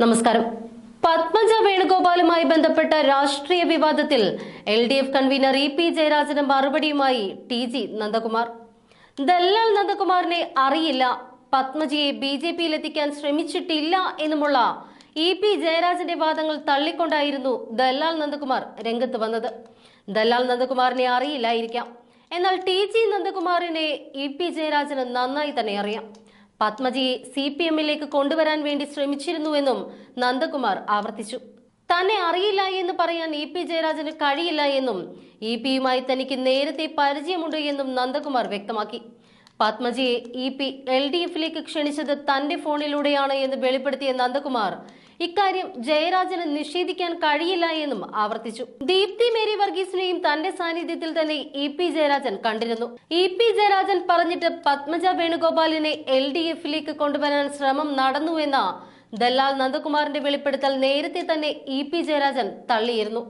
നമസ്കാരം. പത്മജ വേണുഗോപാലുമായി ബന്ധപ്പെട്ട രാഷ്ട്രീയ വിവാദത്തിൽ L D F convener E P ജയരാജന് മറുപടിയുമായി ടി ജി നന്ദകുമാർ. ദല്ലാൽ നന്ദകുമാറിനെ അറിയില്ല. പത്മജിയെ ബി ജെ പിയിലെത്തിക്കാൻ ശ്രമിച്ചിട്ടില്ല എന്നുമുള്ള ഇ പി ജയരാജന്റെ വാദങ്ങൾ തള്ളിക്കൊണ്ടായിരുന്നു ദല്ലാൽ നന്ദകുമാർ രംഗത്ത് വന്നത്. ദല്ലാൽ നന്ദകുമാറിനെ അറിയില്ലായിരിക്കാം. എന്നാൽ ടി ജി നന്ദകുമാറിനെ ഇ പി ജയരാജന് നന്നായി തന്നെ അറിയാം. പത്മജിയെ സി പി എമ്മിലേക്ക് കൊണ്ടുവരാൻ വേണ്ടി ശ്രമിച്ചിരുന്നുവെന്നും നന്ദകുമാർ ആവർത്തിച്ചു. തന്നെ അറിയില്ല എന്ന് പറയാൻ ഇ പി ജയരാജന് കഴിയില്ല എന്നും ഇ പിയുമായി തനിക്ക് നേരത്തെ പരിചയമുണ്ട് എന്നും നന്ദകുമാർ വ്യക്തമാക്കി. പത്മജിയെ ഇ പി എൽ ഡി എഫിലേക്ക് ക്ഷണിച്ചത് തന്റെ ഫോണിലൂടെയാണ് എന്ന് വെളിപ്പെടുത്തിയ നന്ദകുമാർ ഇക്കാര്യം ജയരാജന് നിഷേധിക്കാൻ കഴിയില്ല എന്നും ആവർത്തിച്ചു. ദീപ്തി മേരി വർഗീസിനെയും തന്റെ സാന്നിധ്യത്തിൽ തന്നെ ഇ പി ജയരാജൻ കണ്ടിരുന്നു. ഇ പി ജയരാജൻ പറഞ്ഞിട്ട് പത്മജ വേണുഗോപാലിനെ എൽ ഡി എഫിലേക്ക് കൊണ്ടുവരാൻ ശ്രമം നടന്നുവെന്ന ദല്ലാൽ നന്ദകുമാറിന്റെ വെളിപ്പെടുത്തൽ നേരത്തെ തന്നെ ഇ പി ജയരാജൻ തള്ളിയിരുന്നു.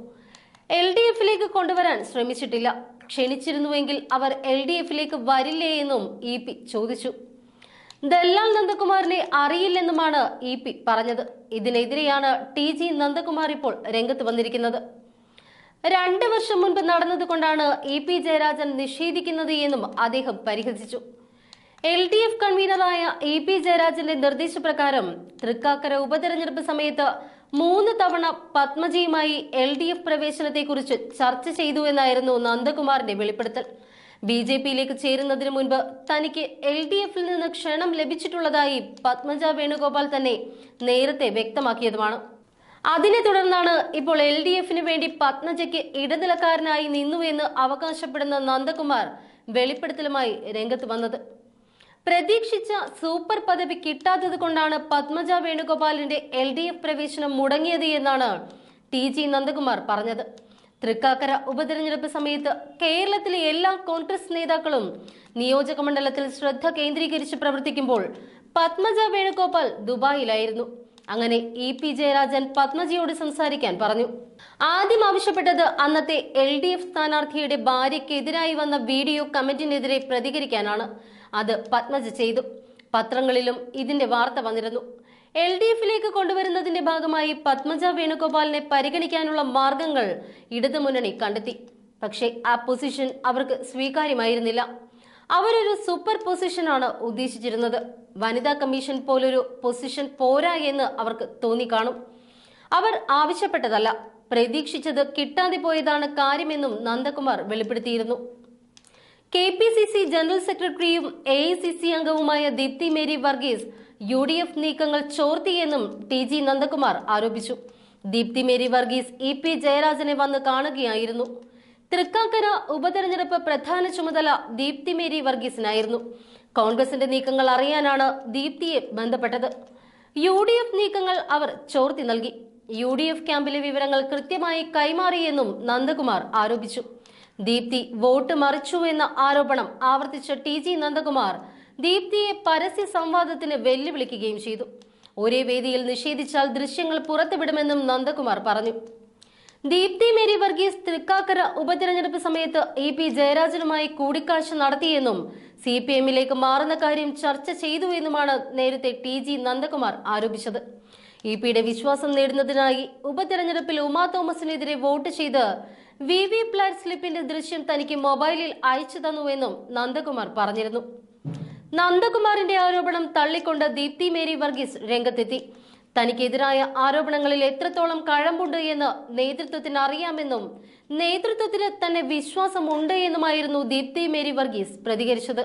എൽ ഡി എഫിലേക്ക് കൊണ്ടുവരാൻ ശ്രമിച്ചിട്ടില്ല. ക്ഷണിച്ചിരുന്നുവെങ്കിൽ അവർ എൽ ഡി എഫിലേക്ക് വരില്ലേ എന്നും ഇ പി ചോദിച്ചു. ദല്ലാൽ നന്ദകുമാറിനെ അറിയില്ലെന്നുമാണ് ഇ പി പറഞ്ഞത്. ഇതിനെതിരെയാണ് ടി ജി നന്ദകുമാർ ഇപ്പോൾ രംഗത്ത് വന്നിരിക്കുന്നത്. രണ്ട് വർഷം മുൻപ് നടന്നതുകൊണ്ടാണ് ഇ പി ജയരാജൻ നിഷേധിക്കുന്നത് എന്നും അദ്ദേഹം പരിഹസിച്ചു. എൽ ഡി എഫ് കൺവീനറായ ഇ പി ജയരാജന്റെ നിർദ്ദേശപ്രകാരം തൃക്കാക്കര ഉപതെരഞ്ഞെടുപ്പ് സമയത്ത് മൂന്ന് തവണ പത്മജിയുമായി എൽ ഡി എഫ് പ്രവേശനത്തെക്കുറിച്ച് ചർച്ച ചെയ്തു എന്നായിരുന്നു നന്ദകുമാറിന്റെ വെളിപ്പെടുത്തൽ. ബി ജെ പിയിലേക്ക് ചേരുന്നതിന് മുൻപ് തനിക്ക് എൽ ഡി എഫിൽ നിന്ന് ക്ഷണം ലഭിച്ചിട്ടുള്ളതായി പത്മജ വേണുഗോപാൽ തന്നെ നേരത്തെ വ്യക്തമാക്കിയതുമാണ്. അതിനെ തുടർന്നാണ് ഇപ്പോൾ എൽ ഡി എഫിന് വേണ്ടി പത്മജയ്ക്ക് ഇടനിലക്കാരനായി നിന്നു എന്ന് അവകാശപ്പെടുന്ന നന്ദകുമാർ വെളിപ്പെടുത്തലുമായി രംഗത്ത് വന്നത്. പ്രതീക്ഷിച്ച സൂപ്പർ പദവി കിട്ടാത്തത് കൊണ്ടാണ് പത്മജ വേണുഗോപാലിന്റെ എൽ ഡി എഫ് പ്രവേശനം മുടങ്ങിയത് എന്നാണ് ടി ജി നന്ദകുമാർ പറഞ്ഞത്. തൃക്കാക്കര ഉപതെരഞ്ഞെടുപ്പ് സമയത്ത് കേരളത്തിലെ എല്ലാ കോൺഗ്രസ് നേതാക്കളും നിയോജക മണ്ഡലത്തിൽ ശ്രദ്ധ കേന്ദ്രീകരിച്ച് പ്രവർത്തിക്കുമ്പോൾ പത്മജ വേണുഗോപാൽ ദുബായിലായിരുന്നു. അങ്ങനെ ഇ പി ജയരാജൻ പത്മജിയോട് സംസാരിക്കാൻ പറഞ്ഞു. ആദ്യം ആവശ്യപ്പെട്ടത് അന്നത്തെ എൽ ഡി എഫ് സ്ഥാനാർത്ഥിയുടെ ഭാര്യയ്ക്കെതിരായി വന്ന വീഡിയോ കമന്റിനെതിരെ പ്രതികരിക്കാനാണ്. അത് പത്മജ ചെയ്തു. പത്രങ്ങളിലും ഇതിന്റെ വാർത്ത വന്നിരുന്നു. എൽ ഡി എഫിലേക്ക് കൊണ്ടുവരുന്നതിന്റെ ഭാഗമായി പത്മജ വേണുഗോപാലിനെ പരിഗണിക്കാനുള്ള മാർഗങ്ങൾ ഇടതുമുന്നണി കണ്ടെത്തി. പക്ഷേ ആ പൊസിഷൻ അവർക്ക് സ്വീകാര്യമായിരുന്നില്ല. അവരൊരു സൂപ്പർ പൊസിഷനാണ് ഉദ്ദേശിച്ചിരുന്നത്. വനിതാ കമ്മീഷൻ പോലൊരു പൊസിഷൻ പോരാ എന്ന് അവർക്ക് തോന്നിക്കാണും. അവർ ആവശ്യപ്പെട്ടതല്ല. പ്രതീക്ഷിച്ചത് കിട്ടാതെ പോയതാണ് കാര്യമെന്നും നന്ദകുമാർ വെളിപ്പെടുത്തിയിരുന്നു. K P C C general സെക്രട്ടറിയും എ ഐ സി സി അംഗവുമായ Deepthi Mary Varghese U D F നീക്കങ്ങൾ ചോർത്തിയെന്നും ടി ജി നന്ദകുമാർ ആരോപിച്ചു. Deepthi Mary Varghese E P ജയരാജനെ വന്ന് കാണുകയായിരുന്നു. തൃക്കാക്കര ഉപതെരഞ്ഞെടുപ്പ് പ്രധാന ചുമതല ദീപ്തി മേരി വർഗീസിനായിരുന്നു. കോൺഗ്രസിന്റെ നീക്കങ്ങൾ അറിയാനാണ് ദീപ്തിയെ ബന്ധപ്പെട്ടത്. യു ഡി എഫ് നീക്കങ്ങൾ അവർ ചോർത്തി നൽകി. യു ഡി എഫ് ക്യാമ്പിലെ വിവരങ്ങൾ കൃത്യമായി കൈമാറിയെന്നും നന്ദകുമാർ ആരോപിച്ചു. ദീപ്തി വോട്ട് മറിച്ചു എന്ന ആരോപണം ആവർത്തിച്ച ടി ജി നന്ദകുമാർ ദീപ്തിയെ പരസ്യ സംവാദത്തിന് വെല്ലുവിളിക്കുകയും ചെയ്തു. ഒരേ വേദിയിൽ നിഷേധിച്ചാൽ ദൃശ്യങ്ങൾ പുറത്തുവിടുമെന്നും നന്ദകുമാർ പറഞ്ഞു. ദീപ്തി മേരി വർഗീസ് തൃക്കാക്കര ഉപതെരഞ്ഞെടുപ്പ് സമയത്ത് ഇ പി ജയരാജനുമായി കൂടിക്കാഴ്ച നടത്തിയെന്നും സി പി എമ്മിലേക്ക് മാറുന്ന കാര്യം ചർച്ച ചെയ്തു എന്നുമാണ് നേരത്തെ ടി ജി നന്ദകുമാർ ആരോപിച്ചത്. ഇ പിയുടെ വിശ്വാസം നേടുന്നതിനായി ഉപതെരഞ്ഞെടുപ്പിൽ ഉമാ തോമസിനെതിരെ വോട്ട് ചെയ്ത് വി വി പ്ലാറ്റ് സ്ലിപ്പിന്റെ ദൃശ്യം തനിക്ക് മൊബൈലിൽ അയച്ചു തന്നുവെന്നും നന്ദകുമാർ പറഞ്ഞിരുന്നു. നന്ദകുമാറിന്റെ ആരോപണം തള്ളിക്കൊണ്ട് ദീപ്തി മേരി വർഗീസ് രംഗത്തെത്തി. തനിക്കെതിരായ ആരോപണങ്ങളിൽ എത്രത്തോളം കഴമ്പുണ്ട് എന്ന് നേതൃത്വത്തിന് അറിയാമെന്നും നേതൃത്വത്തിന് തന്നെ വിശ്വാസമുണ്ട് എന്നുമായിരുന്നു ദീപ്തി മേരി വർഗീസ് പ്രതികരിച്ചത്.